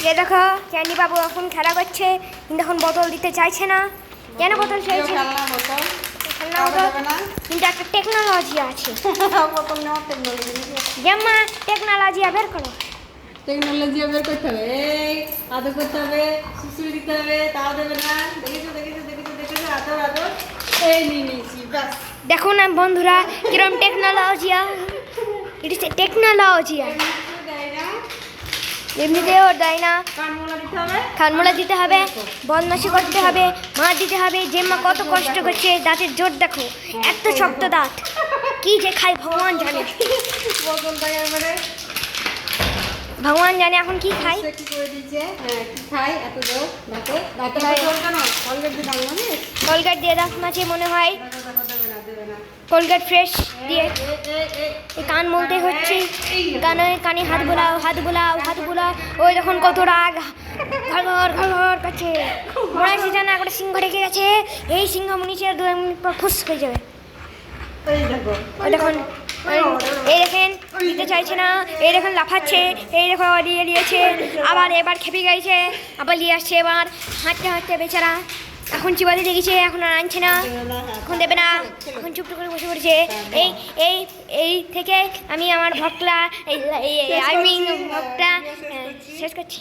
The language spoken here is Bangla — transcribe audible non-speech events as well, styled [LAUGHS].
এ দেখো ক্যান্ডি বাবু এখন খেলা করছে কিন্তু এখন বোতল দিতে চাইছে না। কেন বোতল চাইছে না? খেলনা বোতল কিন্তু একটা টেকনোলজি আছে। [LAUGHS] বোতল নেওয়ার টেকনোলজি টেকনোলজি বের করো। টেকনোলজি বের করতে হবে। এই আদর করতে হবে সুসুল দিতে হবে তাও দেবে না। দেখেছ দেখেছ দেখেছ দেখেছ আদর আদর। এই নিয়ে নিয়েছি ব্যাস। দেখুন বন্ধুরা কিরম টেকনোলজি ইট ইস টেকনোলজি এমনিতেও দেয় না কানমোলা দিতে হবে খানমোলা দিতে হবে। বদমাশি করতে হবে মার দিতে হবে যে মা কত কষ্ট করছে দাঁতের জোর দেখো এত শক্ত দাঁত। কি যে খাই ভগবান জানে। ভগবান জানে এখন কি খাই কি করে দিয়েছে? হ্যাঁ খাই এত জোর? দাঁতে দিয়ে দাঁত মাঝে মনে হয়। কোলগেট ফ্রেশ দিয়ে কান মলতে হচ্ছে। কানে কানে হাত বোলাও হাত বোলাও হাত বোলাও। ওই দেখুন কত রাগ। ঘর ঘর ঘর করছে। মনে হচ্ছে যেন একটা সিংহ রেখে গেছে। এই সিংহ মনীষের দু মিনিট পর ফুস হয়ে যাবে। ওই দেখুন এই- দেখেন দিতে চাইছে না। এই দেখুন লাফাচ্ছে এই দেখো দিয়ে দিয়েছে আবার এবার খেপে গেছে। আবার নিয়ে আসছে এবার। হাঁটতে হাঁটতে বেচারা এখন চিবাতে দেখেছে, এখন আর আনছে না। এখন দেবে না। এখন চুপটু করে বসে পড়েছে। এই এই এই থেকে আমি আমার ভক্তলা, এই আই মিন ভক্তটা শেষ করছি।